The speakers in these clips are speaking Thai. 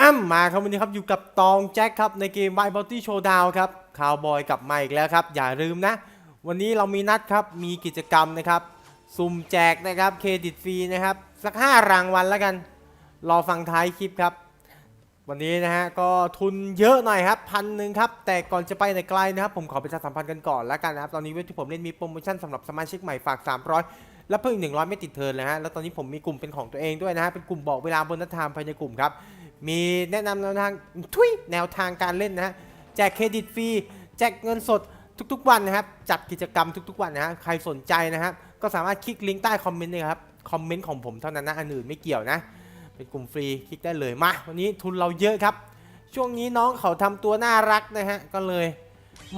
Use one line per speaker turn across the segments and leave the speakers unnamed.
อ้ำมาครับวันนี้ครับอยู่กับตองแจ็คครับในเกม My Bounty Showdown ครับคาวบอยกลับมาอีกแล้วครับ อย่าลืมนะ วันนี้เรามีนัดครับ มีกิจกรรมนะครับ สุ่มแจกนะครับเครดิตฟรีนะครับ สัก 5 รางวัลแล้วกัน รอฟังท้ายคลิปครับ วันนี้นะฮะก็ทุนเยอะหน่อยครับพันหนึ่งครับ แต่ก่อนจะไปไหนไกลนะครับ ผมขอประชาสัมพันธ์กันก่อนแล้วกันนะครับ ตอนนี้เว็บที่ผมเล่นมีโปรโมชั่นสำหรับสมาชิกใหม่ฝาก 300 แล้วเพิ่มอีก100 ไม่ติดเทิร์นเลยฮะแล้วตอนนี้ผมมีกลุ่มเป็นของตัวเองด้วยนะฮะเป็นกลุ่มบอกเวลาบนนัดทามภายในกลุ่มครับ มีแนะนำแนวทางทุยแนวทางการเล่นนะฮะแจกเครดิตฟรีแจกเงินสดทุกๆวันนะครับจัดกิจกรรมทุกๆวันนะฮะใครสนใจนะครับก็สามารถคลิกลิงก์ใต้คอมเมนต์เลยครับคอมเมนต์ของผมเท่านั้นนะอันอื่นไม่เกี่ยวนะ เป็นกลุ่มฟรีคลิกได้เลยมาวันนี้ทุนเราเยอะครับ ช่วงนี้น้องเขาทำตัวน่ารักนะฮะก็เลย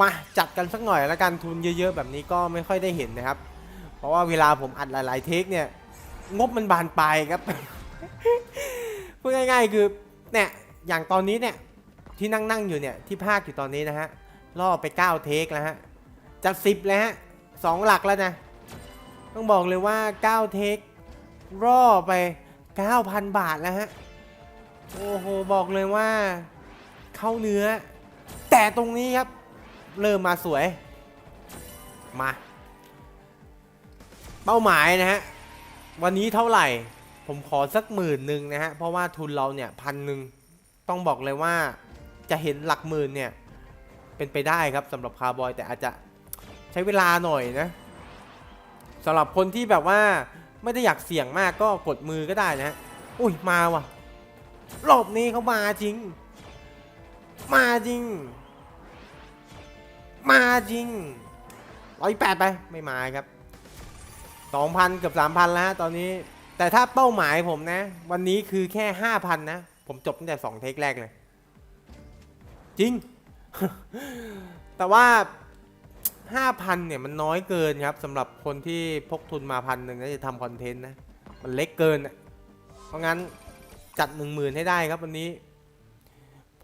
มาจัดกันสักหน่อยแล้วกันทุนเยอะๆ แบบนี้ก็ไม่ค่อยได้เห็นนะครับ เพราะว่าเวลาผมอัดหลายๆเทคเนี่ยงบมันบานปลายครับพูดง่ายๆคือ เนี่ยอย่างตอนนี้เนี่ยที่นั่งนั่งๆอยู่เนี่ยที่ภาคอยู่ตอนนี้นะฮะล่อไป 9 เทคแล้วฮะจะ10แล้วฮะสองหลักแล้วนะต้องบอกเลยว่า 9 เทคร่อไป 9,000 บาทแล้วฮะโอ้โหบอกเลยว่าเข้าเนื้อ แต่ตรงนี้ครับเริ่มมาสวยมา เป้าหมายนะฮะวันนี้เท่าไหร่ ผมขอสักหมื่นหนึ่งนะฮะ เพราะว่าทุนเราเนี่ยพันหนึ่งต้องบอกเลยว่าจะเห็นหลักหมื่นเนี่ย เป็นไปได้ครับสำหรับคาร์บอยแต่อาจจะใช้เวลาหน่อยนะสำหรับคนที่แบบว่าไม่ได้อยากเสี่ยงมากก็กดมือก็ได้นะฮะอุ้ยมาว่ะ รอบนี้เขามาจริง มาจริง มาจริงร้อยแปดไปไม่มาครับสองพันเกือบสามพันแล้วตอนนี้ แต่ถ้าเป้าหมายผมนะ วันนี้คือแค่ห้าพันนะ ผมจบตั้งแต่สองเทคแรกเลย จริง แต่ว่าห้าพันเนี่ยมันน้อยเกินครับสำหรับคนที่พกทุนมาพันหนึ่งแล้วจะทำคอนเทนต์นะ มันเล็กเกินอะเพราะงั้นจัด1 0,000ให้ได้ครับวันนี้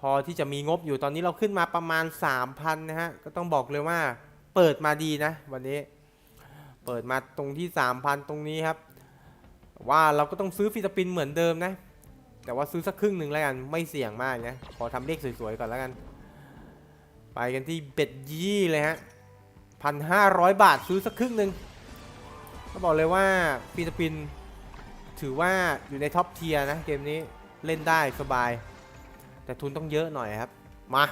พอที่จะมีงบอยู่ตอนนี้เราขึ้นมาประมาณ3,000นะฮะ ก็ต้องบอกเลยว่า เปิดมาดีนะ วันนี้ เปิดมาตรงที่3,000ตรงนี้ครับ ว่าเราก็ต้องซื้อฟิลิปปินเหมือนเดิมนะ แต่ว่าซื้อสักครึ่งหนึ่งแล้วกันไม่เสี่ยงมากนะขอทำเลขสวยๆก่อนแล้วกัน ไปกันที่เบ็ดยี่เลยฮะพันห้าร้อยบาทซื้อสักครึ่งหนึ่งก็บอกเลยว่าฟิลิปปินถือว่าอยู่ในท็อปเทียร์นะเกมนี้เล่นได้สบาย แต่ทุนต้องเยอะหน่อยครับ มา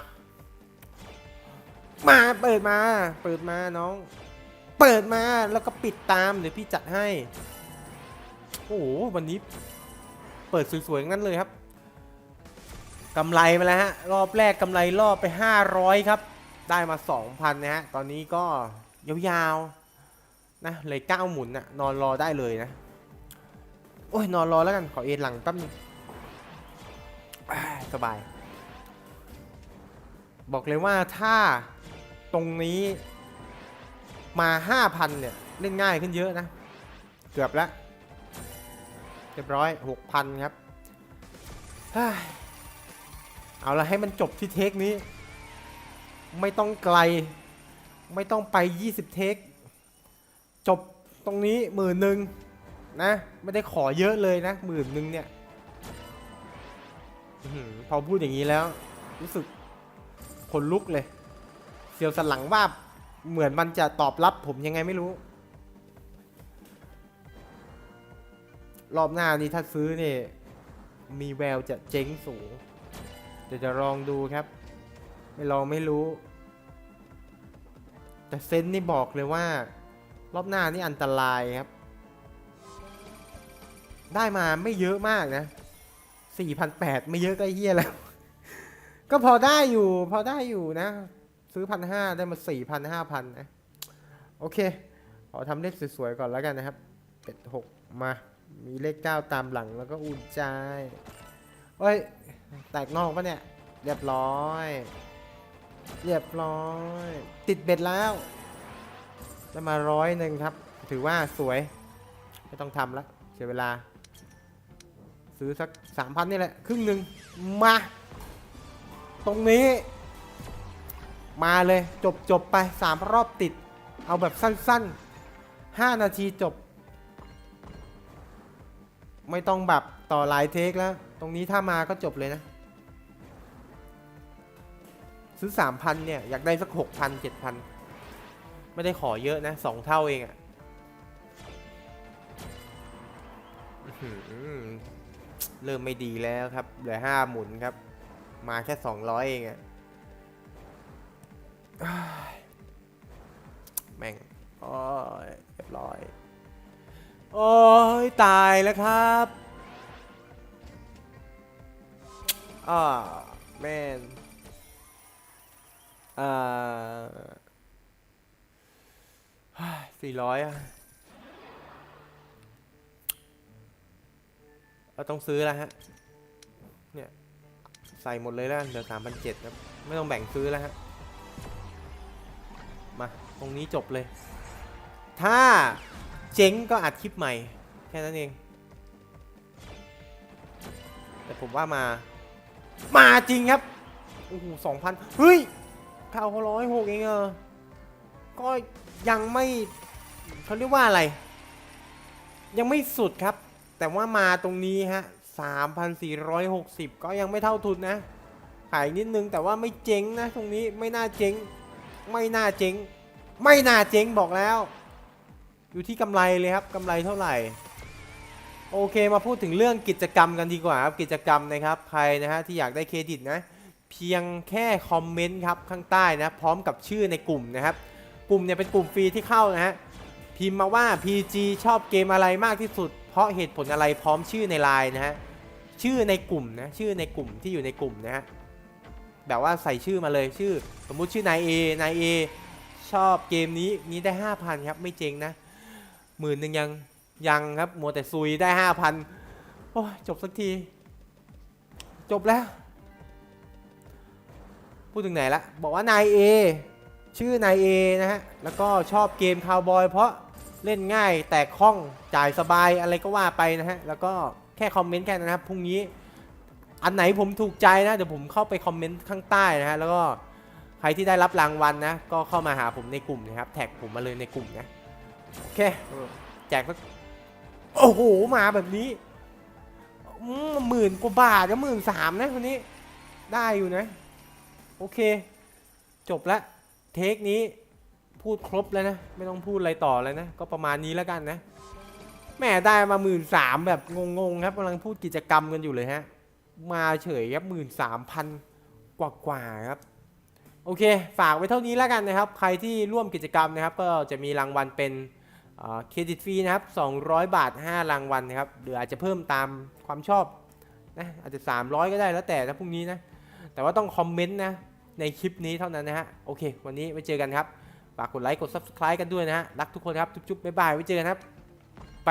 มาเปิดมา เปิดมาน้อง เปิดมาแล้วก็ปิดตามเดี๋ยวพี่จัดให้ หวันนี้เปิดสวยๆงั้นเลยครับกำไรมาแล้วฮะรอบแรกกำไรรอบไป 500 ครับ ได้มา 2,000 นะฮะ ตอนนี้ก็ยาวๆนะเลยก้าหมุนน่ะนอนรอได้เลยนะ โอ้ยนอนรอแล้วกันขอเอนหลังแป๊บนึงสบาย บอกเลยว่าถ้าตรงนี้มา 5,000 เนี่ย เล่นง่ายขึ้นเยอะนะ เกือบแล้ว เรียบร้อย6,000ครับ เอาละให้มันจบที่เทคนี้ ไม่ต้องไกล ไม่ต้องไป 20 เทค จบตรงนี้หมื่นหนึ่งนะ ไม่ได้ขอเยอะเลยนะหมื่นหนึ่งเนี่ยพอพูดอย่างนี้แล้ว รู้สึกขนลุกเลย เสียวสันหลังว่าเหมือนมันจะตอบรับผมยังไงไม่รู้ รอบหน้านี้ถ้าซื้อเนี่ยมีแววจะเจ๊งสูงเดี๋ยวจะลองดูครับ ไม่ลองไม่รู้ แต่เซนนี่บอกเลยว่า รอบหน้านี่อันตรายครับ ได้มาไม่เยอะมากนะ4,800 ไม่เยอะก็เฮียแล้ว ก็พอได้อยู่ พอได้อยู่นะ ซื้อพันห้าได้มาสี่พันห้าพันนะ โอเคขอทำเลขสวยๆก่อนแล้วกันนะครับเป็ดหกมา มีเลขเก้าตามหลังแล้วก็อุ่นใจเฮ้ย แตกนอกปะเนี่ย เรียบร้อย เรียบร้อย ติดเบ็ดแล้วได้มาร้อยหนึ่งครับ ถือว่าสวย ไม่ต้องทำแล้วเสียเวลา ซื้อสักสามพันนี่แหละ ครึ่งหนึ่งมา ตรงนี้ มาเลยจบจบไปสามรอบติด เอาแบบสั้นๆห้านาทีจบ ไม่ต้องแบบต่อหลายเทคแล้ว ตรงนี้ถ้ามาก็จบเลยนะ ซื้อ 3,000 เนี่ย อยากได้สัก 6,000 7,000 ไม่ได้ขอเยอะนะ 2 เท่าเองอะ่ะเริ่มไม่ดีแล้วครับ เหลือ 5 หมุนครับ มาแค่ 200 เองอะ่ะแม่งโอ้ย โอ้ยตายแล้วครับอ่าแมนอ่าสี่ร้อยอะเราต้องซื้อแล้วฮะ เนี่ย ใส่หมดเลยแล้วเหลือสามพันเจ็ดครับ ไม่ต้องแบ่งซื้อแล้วฮะ มา ตรงนี้จบเลย ถ้า เจ๊งก็อัดคลิปใหม่ แค่นั้นเอง แต่ผมว่ามา มาจริงครับ โอ้โหสองพันเฮ้ยข่าวเขาร้อยหกเองเออ ก็ยังไม่เขาเรียกว่าอะไร ยังไม่สุดครับ แต่ว่ามาตรงนี้ฮะ3,460 ก็ยังไม่เท่าทุนนะ ขายนิดนึงแต่ว่าไม่เจ๊งนะ ตรงนี้ไม่น่าเจ๊ง ไม่น่าเจ๊ง ไม่น่าเจ๊งบอกแล้ว อยู่ที่กำไรเลยครับกำไรเท่าไหร่ โอเคมาพูดถึงเรื่องกิจกรรมกันดีกว่าครับกิจกรรมนะครับใครนะฮะที่อยากได้เครดิตนะเพียงแค่คอมเมนต์ครับข้างใต้นะพร้อมกับชื่อในกลุ่มนะครับกลุ่มเนี่ยเป็นกลุ่มฟรีที่เข้านะฮะพิมพ์มาว่า PG ชอบเกมอะไรมากที่สุด เพราะเหตุผลอะไรพร้อมชื่อในไลน์นะฮะชื่อในกลุ่มนะชื่อในกลุ่มที่อยู่ในกลุ่มนะฮะแบบว่าใส่ชื่อมาเลยชื่อ สมมุติชื่อนายเอนายเอชอบเกมนี้นี้ได้ 5,000 ครับ ไม่เจ๊งนะ หมื่นหนึ่งยังยังครับมัวแต่ซุยได้5,000โอ้ยจบสักที จบแล้ว พูดถึงไหนละ บอกว่านายเอชื่อนายเอนะฮะ แล้วก็ชอบเกมคาวบอยเพราะเล่นง่ายแตกคล่องจ่ายสบายอะไรก็ว่าไปนะฮะ แล้วก็แค่คอมเมนต์แค่นั้นนะครับพรุ่งนี้อันไหนผมถูกใจนะเดี๋ยวผมเข้าไปคอมเมนต์ข้างใต้นะฮะแล้วก็ใครที่ได้รับรางวัลนะก็เข้ามาหาผมในกลุ่มนะครับ แท็กผมมาเลยในกลุ่มนะ โอเค แจกสักโอ้โห มาแบบนี้หมื่นกว่าบาทก็หมื่นสามนะคนนี้ ได้อยู่นะ โอเค จบละเทคนี้พูดครบแล้วนะ ไม่ต้องพูดอะไรต่อแล้วนะ ก็ประมาณนี้แล้วกันนะแหม่ได้มาหมื่นสามแบบงงๆครับกำลังพูดกิจกรรมกันอยู่เลยฮะ มาเฉยครับหมื่นสามพันกว่าๆครับโอเค ฝากไว้เท่านี้แล้วกันนะครับ ใครที่ร่วมกิจกรรมนะครับ ก็จะมีรางวัลเป็น เครดิตฟรีนะครับ 200 บาท 5 รางวัลนะครับหรืออาจจะเพิ่มตามความชอบนะอาจจะ 300 ก็ได้แล้วแต่ถ้าพรุ่งนี้นะ แต่ว่าต้องคอมเมนต์นะ ในคลิปนี้เท่านั้นนะฮะ โอเค วันนี้ไว้เจอกันครับ ฝากกดไลค์ กด subscribe กันด้วยนะฮะ รักทุกคนครับ จุ๊บๆบ๊ายบาย ไว้เจอกันครับ ไป